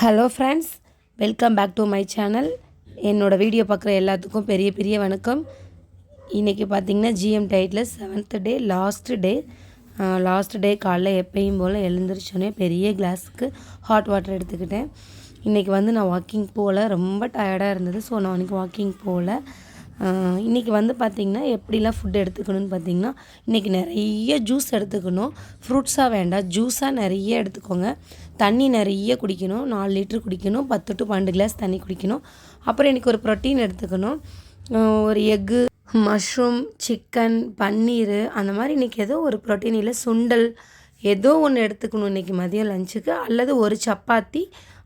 Hello friends welcome back to my channel என்னோடய video பார்க்குற எல்லாத்துக்கும் பெரிய பெரிய வணக்கம். இன்றைக்கி பார்த்திங்கன்னா GM title seventh day last day last day காலைல எப்பயும் போல் எழுந்திரிச்சோன்னே பெரிய கிளாஸுக்கு ஹாட் வாட்டர் எடுத்துக்கிட்டேன். இன்றைக்கி வந்து நான் வாக்கிங் போகல ரொம்ப டயர்டாக இருந்தது. ஸோ நான் அன்றைக்கி வாக்கிங் போகல இன்றைக்கி வந்து பார்த்திங்கன்னா எப்படிலாம் ஃபுட் எடுத்துக்கணும்னு பார்த்திங்கன்னா இன்றைக்கி நிறைய ஜூஸ் எடுத்துக்கணும். ஃப்ரூட்ஸாக வேண்டாம். ஜூஸாக நிறைய எடுத்துக்கோங்க. தண்ணி நிறைய குடிக்கணும். நாலு லிட்ரு குடிக்கணும். பத்து டு பன்னெண்டு கிளாஸ் தண்ணி குடிக்கணும். அப்புறம் இன்றைக்கி ஒரு ப்ரோட்டீன் எடுத்துக்கணும். ஒரு எக்கு மஷ்ரூம் சிக்கன் பன்னீர் அந்த மாதிரி இன்றைக்கி ஏதோ ஒரு ப்ரோட்டீன் இல்லை சுண்டல் ஏதோ ஒன்று எடுத்துக்கணும் இன்றைக்கி மதியம் லஞ்சுக்கு அல்லது ஒரு சப்பாத்தி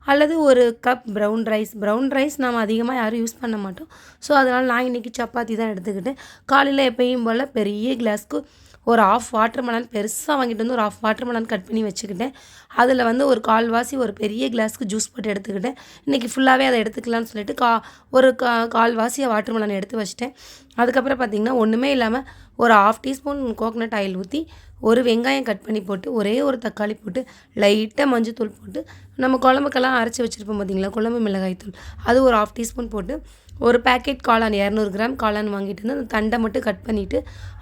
அல்லது ஒரு cup brown rice brown rice நம்ம அதிகமாக யாரும் யூஸ் பண்ண மாட்டோம். ஸோ அதனால் நான் இன்றைக்கி சப்பாத்தி தான் எடுத்துக்கிட்டேன். காலையில் எப்பயும் போல் பெரிய கிளாஸ்க்கு ஒரு ஆஃப் வாட்டர் மெலன் பெருசாக வாங்கிட்டு வந்து ஒரு ஆஃப் வாட்டர் மெலன் கட் பண்ணி வச்சுக்கிட்டேன் அதில் வந்து ஒரு கால்வாசி ஒரு பெரிய கிளாஸ்க்கு ஜூஸ் போட்டு எடுத்துக்கிட்டேன் இன்றைக்கி ஃபுல்லாகவே அதை எடுத்துக்கலாம்னு சொல்லிட்டு கா ஒரு கா கால்வாசியை வாட்டர் மெலன் எடுத்து வச்சிட்டேன். அதுக்கப்புறம் பார்த்திங்கன்னா ஒன்றுமே இல்லாமல் ஒரு ஆஃப் டீஸ்பூன் கோகனட் ஆயில் ஊற்றி ஒரு வெங்காயம் கட் பண்ணி போட்டு ஒரே ஒரு தக்காளி போட்டு லைட்டாக மஞ்சத்தூள் போட்டு நம்ம குழம்புக்கெல்லாம் அரைச்சி வச்சுருப்போம் பார்த்தீங்களா குழம்பு மிளகாய் தூள் அது ஒரு ஆஃப் டீஸ்பூன் போட்டு ஒரு பேக்கெட் காளான் இரநூறு கிராம் காளான் வாங்கிட்டு வந்து அந்த தண்டை மட்டும் கட் பண்ணிவிட்டு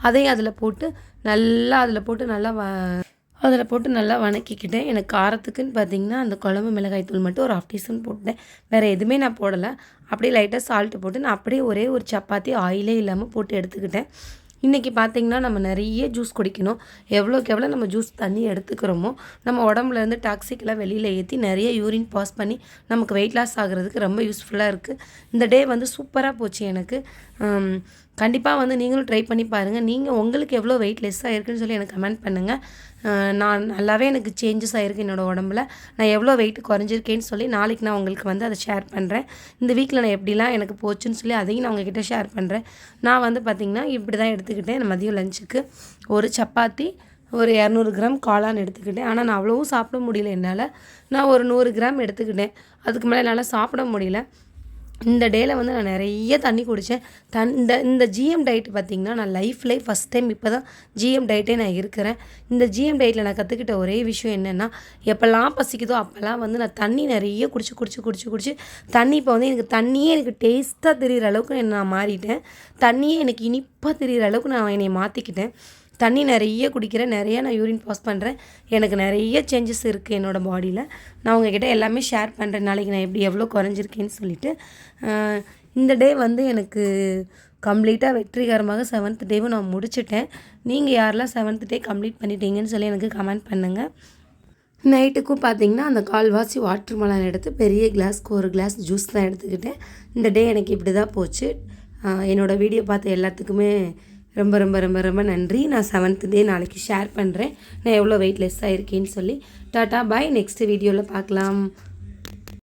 அதையும் அதில் போட்டு நல்லா அதில் போட்டு நல்லா வ அதில் போட்டு நல்லா வணக்கிக்கிட்டேன். எனக்கு காரத்துக்குன்னு பார்த்தீங்கன்னா அந்த குழம்பு மிளகாய் தூள் மட்டும் ஒரு ஆஃப் டீஸ்பூன் போட்டேன் வேறு எதுவுமே நான் போடலை. அப்படியே லைட்டாக சால்ட்டு போட்டு நான் அப்படியே ஒரே ஒரு சப்பாத்தி ஆயிலே இல்லாமல் போட்டு எடுத்துக்கிட்டேன். இன்றைக்கி பார்த்திங்கன்னா நம்ம நிறைய ஜூஸ் குடிக்கணும். எவ்வளோக்கு எவ்வளோ நம்ம ஜூஸ் தண்ணி எடுத்துக்கிறோமோ நம்ம உடம்புலேருந்து டாக்ஸிக்கெலாம் வெளியில் ஏற்றி நிறைய யூரின் பாஸ் பண்ணி நமக்கு வெயிட் லாஸ் ஆகிறதுக்கு ரொம்ப யூஸ்ஃபுல்லாக இருக்குது இந்த டே வந்து சூப்பராக போச்சு எனக்கு. கண்டிப்பாக வந்து நீங்களும் ட்ரை பண்ணி பாருங்கள் நீங்கள் உங்களுக்கு எவ்வளோ வெயிட் லெஸ் ஆகிருக்குன்னு சொல்லி எனக்கு கமெண்ட் பண்ணுங்கள் நான் நல்லாவே எனக்கு சேஞ்சஸ் ஆகிருக்கு என்னோடய உடம்புல. நான் எவ்வளோ வெயிட் குறைஞ்சிருக்கேன்னு சொல்லி நாளைக்கு நான் உங்களுக்கு வந்து அதை ஷேர் பண்ணுறேன் இந்த வீக்கில் நான் எப்படிலாம் எனக்கு போச்சுன்னு சொல்லி அதையும் நான் உங்ககிட்ட ஷேர் பண்ணுறேன் நான் வந்து பார்த்திங்கன்னா இப்படி தான் எடுத்துக்கிட்டேன் மதியம் லஞ்சுக்கு ஒரு சப்பாத்தி ஒரு இரநூறு கிராம் காளான் எடுத்துக்கிட்டேன். ஆனால் நான் அவ்வளோவும் சாப்பிட முடியல என்னால். நான் ஒரு நூறு கிராம் எடுத்துக்கிட்டேன். அதுக்கு மேலே என்னால் சாப்பிட முடியல. இந்த டேயில் வந்து நான் நிறைய தண்ணி குடித்தேன் தன் இந்த இந்த ஜிஎம் டயட் பார்த்திங்கன்னா நான் லைஃப்லேயே ஃபஸ்ட் டைம் இப்போ தான் ஜிஎம் டயட்டே நான் இருக்கிறேன். இந்த ஜிஎம் டயட்டில் நான் கற்றுக்கிட்ட ஒரே விஷயம் என்னென்னா எப்போல்லாம் பசிக்குதோ அப்போல்லாம் வந்து நான் தண்ணி நிறைய குடிச்சு குடிச்சு குடிச்சு குடிச்சு தண்ணி இப்போ வந்து எனக்கு தண்ணியே எனக்கு டேஸ்ட்டாக தெரிகிற அளவுக்கு நான் மாறிட்டேன். தண்ணியே எனக்கு இனிப்பாக தெரிகிற அளவுக்கு நான் என்னை மாற்றிக்கிட்டேன் தண்ணி நிறைய குடிக்கிறேன் நிறைய நான் யூரின் பாஸ் பண்ணுறேன் எனக்கு நிறைய சேஞ்சஸ் இருக்குது என்னோடய பாடியில் நான் உங்ககிட்ட எல்லாமே ஷேர் பண்ணுறேன் நாளைக்கு நான் எப்படி எவ்வளோ குறைஞ்சிருக்கேன்னு சொல்லிட்டு. இந்த டே வந்து எனக்கு கம்ப்ளீட்டாக வெற்றிகரமாக செவன்த் டேவும் நான் முடிச்சிட்டேன். நீங்கள் யாரெல்லாம் செவன்த் டே கம்ப்ளீட் பண்ணிட்டீங்கன்னு சொல்லி எனக்கு கமெண்ட் பண்ணுங்கள் நைட்டுக்கும் பார்த்தீங்கன்னா அந்த கால்வாசி வாட்டர் மெலன் எடுத்து பெரிய கிளாஸ்க்கு ஒரு கிளாஸ் ஜூஸ் தான் எடுத்துக்கிட்டேன். இந்த டே எனக்கு இப்படி தான் போச்சு என்னோடய வீடியோ பார்த்த எல்லாத்துக்குமே ரொம்ப ரொம்ப ரொம்ப ரொம்ப நன்றி. நான் செவன்த் டே நாளைக்கு ஷேர் பண்ணுறேன் நான் எவ்வளோ வெயிட் லெஸ் ஆகிருக்கேன்னு சொல்லி. டாட்டா பாய் நெக்ஸ்ட் வீடியோவில் பார்க்கலாம்.